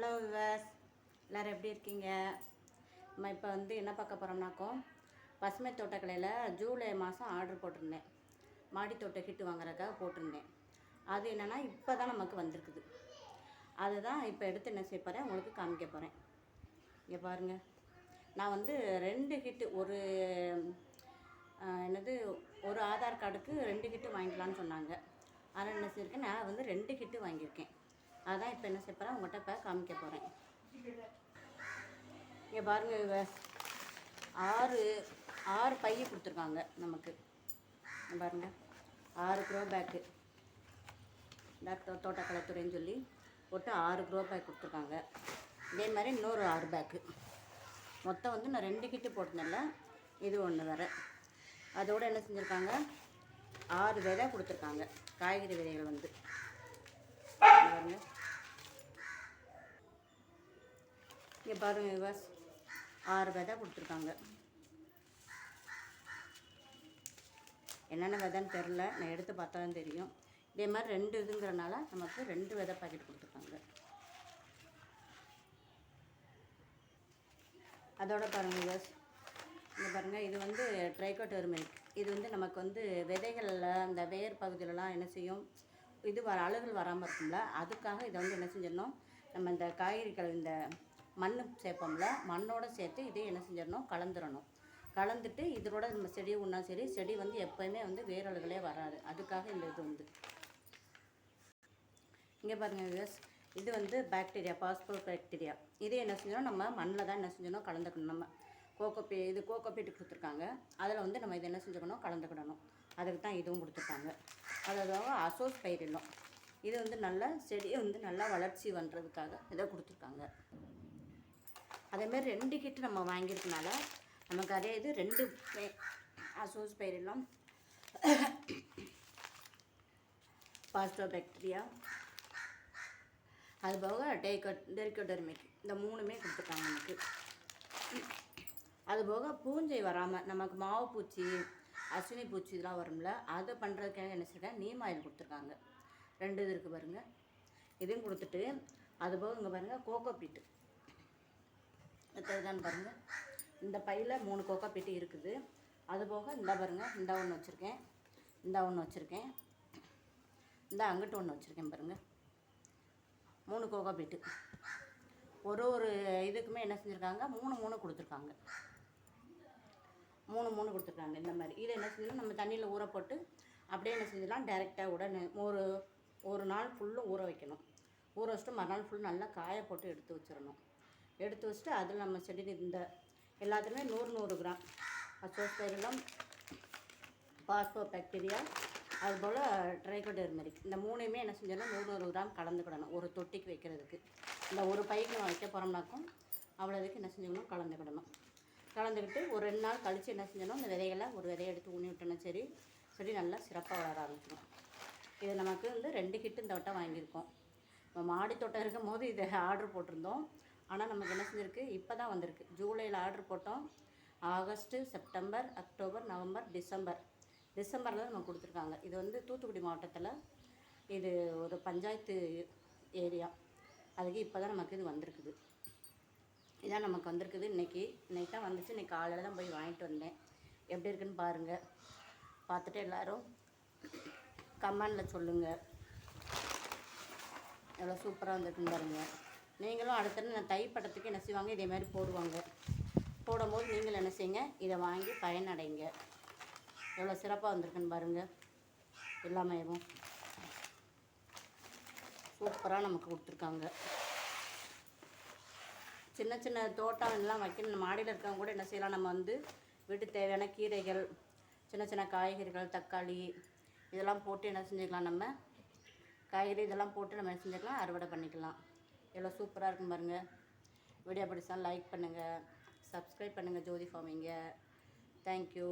Hello விவாஸ் எல்லோரும் எப்படி இருக்கீங்க? நம்ம இப்போ வந்து என்ன பார்க்க போகிறோம்னாக்கோ பசுமை தோட்டக்கலையில் ஜூலை மாதம் ஆர்டர் போட்டிருந்தேன். மாடி தோட்ட கிட்டு வாங்குறதுக்காக போட்டிருந்தேன். அது என்னென்னா இப்போ தான் நமக்கு வந்திருக்குது. அதுதான் இப்போ எடுத்து என்ன செய்ய போகிறேன் உங்களுக்கு காமிக்க போகிறேன் இங்கே பாருங்கள் நான் வந்து ரெண்டு கிட்டு ஒரு என்னது ஒரு ஆதார் கார்டுக்கு ரெண்டு கிட்டு வாங்கிக்கலான்னு சொன்னாங்க. அதனால் என்ன செய்யிருக்கேன் நான் வந்து ரெண்டு கிட்டு வாங்கியிருக்கேன். அதான் இப்போ என்ன செய்ய போகிறேன் உங்கள்கிட்ட இப்போ காமிக்க போகிறேன் இங்கே பாருங்க ஆறு ஆறு பைய கொடுத்துருக்காங்க நமக்கு. பாருங்கள் பாருங்க ஆறு க்ரோ பேக்கு டாக்டர் தோட்டக்கலைத்துறைன்னு சொல்லி போட்டு ஆறு க்ரோ பேக் கொடுத்துருக்காங்க. இதே மாதிரி இன்னொரு ஆறு பேக்கு மொத்தம் வந்து நான் ரெண்டு கிட்டு போட்டிருந்தேன்ல இது ஒன்று வேறு. அதோடு என்ன செஞ்சுருக்காங்க? ஆறு விதை கொடுத்துருக்காங்க காய்கறி விதைகள் வந்து. இங்கே பாருங்க விவாஸ் ஆறு விதை கொடுத்துருக்காங்க. என்னென்ன விதைன்னு தெரில நான் எடுத்து பார்த்தா தான் தெரியும். இதே மாதிரி ரெண்டு இதுங்கிறனால நமக்கு ரெண்டு விதை பாக்கெட் கொடுத்துருக்காங்க. அதோட பாருங்கள் விவாஸ் இங்கே பாருங்கள் இது வந்து ட்ரைகோடர்மெரிக் இது வந்து நமக்கு வந்து விதைகளில் அந்த வேர் பகுதியிலலாம் என்ன செய்யும்? இது வர அழுகல் வராமல் இருக்கும்ல அதுக்காக இதை வந்து என்ன செஞ்சிடணும் நம்ம இந்த காய்கறிகள் இந்த மண் சேர்ப்போம்ல மண்ணோடு சேர்த்து இதை என்ன செஞ்சிடணும் கலந்துடணும். கலந்துட்டு இதோட நம்ம செடி ஒன்றா சரி செடி வந்து எப்போயுமே வந்து வேரழுகளே வராது. அதுக்காக இந்த இது வந்து இங்கே பாருங்கள் விவஸ் இது வந்து பாக்டீரியா பாஸ்போர்ட் பாக்டீரியா இதே என்ன செஞ்சோம் நம்ம மண்ணில் தான் என்ன செஞ்சோம் கலந்துக்கணும் நம்ம. கோகோபி இது கோகோபீட்டு கொடுத்துருக்காங்க. அதில் வந்து நம்ம இதை என்ன செஞ்சுக்கணும்? கலந்துக்கிடணும். அதுக்கு தான் இதுவும் கொடுத்துருக்காங்க. அதாவது அசோஸ் பயிரிடும் இது வந்து நல்லா செடியை வந்து நல்லா வளர்ச்சி பண்ணுறதுக்காக இதை கொடுத்துருக்காங்க. அதேமாரி ரெண்டு கிட்டு நம்ம வாங்கியிருக்கனால நமக்கு அதே இது ரெண்டு அசோஸ் பயிரிலும் பாஸ்டோ பாக்டீரியா அது போக டேக்கட் டெரிக்கோடர்மிக் இந்த மூணுமே கொடுத்துருக்காங்க நமக்கு. அது போக பூஞ்சை வராமல் நமக்கு மாவு பூச்சி அஸ்வினி பூச்சி இதெல்லாம் வரும்ல அதை பண்ணுறதுக்காக என்ன செய்யறேன் நீம் ஆயில் கொடுத்துருக்காங்க. ரெண்டு இது இருக்குது பாருங்கள் இதையும் கொடுத்துட்டு அது போக இங்கே பாருங்கள் கோகோ பீட்டு எத்தனைதான் பாருங்கள் இந்த பையில் மூணு கோகோ பீட்டு இருக்குது. அது போக இந்த பாருங்கள் இந்த ஒன்று வச்சுருக்கேன். இந்த ஒன்று வச்சுருக்கேன். இந்த அங்கிட்டு ஒன்று வச்சுருக்கேன் பாருங்கள் மூணு கோகோ பீட்டு ஒரு ஒரு இதுக்குமே என்ன செஞ்சுருக்காங்க? மூணு மூணு கொடுத்துருக்காங்க. மூணு மூணு கொடுத்துருக்காங்க. இந்த மாதிரி. இதை என்ன செஞ்சோம் நம்ம தண்ணியில் ஊற போட்டு அப்படியே என்ன செஞ்சிடலாம்? டைரெக்டாக உடனே ஒரு ஒரு நாள் ஃபுல்லும் ஊற வைக்கணும். ஊற வச்சுட்டு மறுநாள் ஃபுல் நல்லா காய போட்டு எடுத்து வச்சிடணும். எடுத்து வச்சுட்டு அதில் நம்ம செடி இந்த எல்லாத்துலேயுமே நூறு நூறு கிராம் அசோஸ்பைரிலம் பாஸ்போ பாக்டீரியா அதுபோல் ட்ரைகோடெர்மெரிக் இந்த மூணுமே என்ன செஞ்சோம்னா நூறு நூறு கிராம் கலந்துக்கிடணும். ஒரு தொட்டிக்கு வைக்கிறதுக்கு. இந்த ஒரு பைக்கு நம்ம வைக்க போகிறோம்னாக்கும் அவ்வளோதுக்கு என்ன செஞ்சுக்கணும்? கலந்துக்கிடணும். கலந்துக்கிட்டு ஒரு ரெண்டு நாள் கழித்து என்ன செஞ்சோன்னா இந்த விதைகளை ஒரு விதையை எடுத்து ஊனி விட்டோம்னா சரி சரி நல்லா சிறப்பாக வளர ஆரம்பிச்சிடும் இது நமக்கு வந்து ரெண்டு கிட்டு இந்த வட்டம் வாங்கியிருக்கோம். இப்போ மாடி தோட்டம் இருக்கும் போது இதை ஆர்டர் போட்டிருந்தோம். ஆனால் நமக்கு என்ன செஞ்சிருக்கு? இப்போ தான் வந்திருக்கு. ஜூலையில் ஆர்டர் போட்டோம். August September October November December. டிசம்பரில் தான் நம்ம கொடுத்துருக்காங்க. இது வந்து தூத்துக்குடி மாவட்டத்தில் இது ஒரு பஞ்சாயத்து ஏரியா. அதுக்கு இப்போ தான் நமக்கு இது வந்திருக்குது. இதான் நமக்கு வந்திருக்குது. இன்னைக்கு இன்றைக்கி தான் வந்துச்சு. இன்றைக்கி காலையில் தான் போய் வாங்கிட்டு வந்தேன். எப்படி இருக்குன்னு பாருங்கள் பார்த்துட்டு எல்லாரும் கமெண்டில் சொல்லுங்கள் எவ்வளோ சூப்பராக வந்திருக்குன்னு பாருங்கள் நீங்களும் அடுத்தது நான் தை படத்துக்கு என்ன செய்வாங்க இதே மாதிரி போடுவாங்க. போடும்போது நீங்கள் என்ன செய்யுங்க இதை வாங்கி பயனடைங்க. எவ்வளோ சிறப்பாக வந்திருக்குன்னு பாருங்கள் எல்லாமேவும் சூப்பராக நமக்கு கொடுத்துருக்காங்க. சின்ன சின்ன தோட்டம் எல்லாம் வைக்கணும் மாடியில் இருக்கவங்க கூட என்ன செய்யலாம்? நம்ம வந்து வீட்டுக்கு தேவையான கீரைகள் சின்ன சின்ன காய்கறிகள் தக்காளி இதெல்லாம் போட்டு என்ன செஞ்சுக்கலாம் நம்ம? காய்கறி இதெல்லாம் போட்டு நம்ம என்ன செஞ்சுக்கலாம்? அறுவடை பண்ணிக்கலாம். எவ்வளோ சூப்பராக இருக்கும் பாருங்கள் வீடியோ பிடிச்சா லைக் பண்ணுங்கள் சப்ஸ்கிரைப் பண்ணுங்கள் ஜோதி ஃபார்மிங்க. தேங்க்யூ